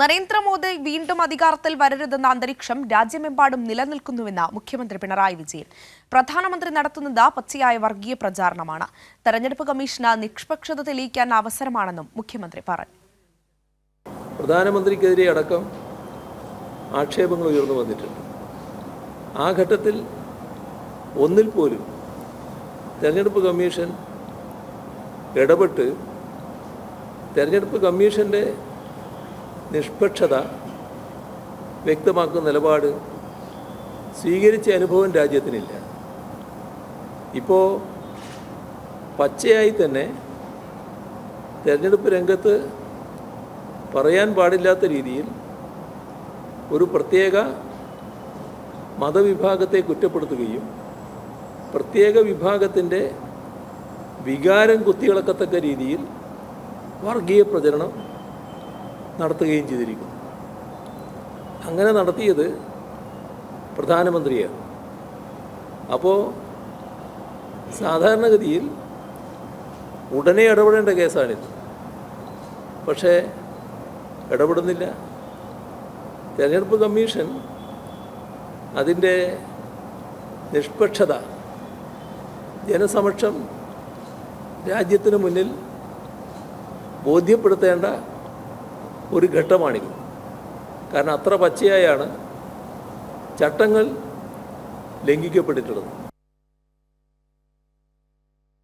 നരേന്ദ്രമോദി വീണ്ടും അധികാരത്തിൽ വരരുതെന്ന അന്തരീക്ഷം രാജ്യമെമ്പാടും നിലനിൽക്കുന്നുവെന്ന് മുഖ്യമന്ത്രി പിണറായി വിജയൻ. പ്രധാനമന്ത്രി നടത്തുന്നത് പച്ചയായ വർഗീയ പ്രചാരണമാണ്. തെരഞ്ഞെടുപ്പ് കമ്മീഷന് നിഷ്പക്ഷത തെളിയിക്കാൻ അവസരമാണെന്നും മുഖ്യമന്ത്രി പറഞ്ഞു. പ്രധാനമന്ത്രിക്കെതിരെ അടക്കം ആക്ഷേപങ്ങൾ ഉയർന്നു വന്നിട്ടുണ്ട്. ആ ഘട്ടത്തിൽ ഒന്നിൽ പോലും തെരഞ്ഞെടുപ്പ് കമ്മീഷൻ ഇടപെട്ട് തെരഞ്ഞെടുപ്പ് കമ്മീഷന്റെ നിഷ്പക്ഷത വ്യക്തമാക്കുന്ന നിലപാട് സ്വീകരിച്ച അനുഭവം രാജ്യത്തിനില്ല. ഇപ്പോൾ പച്ചയായി തന്നെ തെരഞ്ഞെടുപ്പ് രംഗത്ത് പറയാൻ പാടില്ലാത്ത രീതിയിൽ ഒരു പ്രത്യേക മതവിഭാഗത്തെ കുറ്റപ്പെടുത്തുകയും പ്രത്യേക വിഭാഗത്തിന്റെ വികാരം കുത്തിയിളക്കത്തക്ക രീതിയിൽ വർഗീയ പ്രചരണം നടത്തുകയും ചെയ്തിരിക്കുന്നു. അങ്ങനെ നടത്തിയത് പ്രധാനമന്ത്രിയാണ്. അപ്പോൾ സാധാരണഗതിയിൽ ഉടനെ ഇടപെടേണ്ട കേസാണിത്. പക്ഷേ ഇടപെടുന്നില്ല. തെരഞ്ഞെടുപ്പ് കമ്മീഷൻ അതിന്റെ നിഷ്പക്ഷത ജനസമക്ഷം രാജ്യത്തിന് മുന്നിൽ ബോധ്യപ്പെടുത്തേണ്ട ഒരു ഘട്ടമാണിത് കാരണം അത്ര പച്ചയായാണ് ചട്ടങ്ങൾ ലംഘിക്കപ്പെട്ടിട്ടുള്ളത്.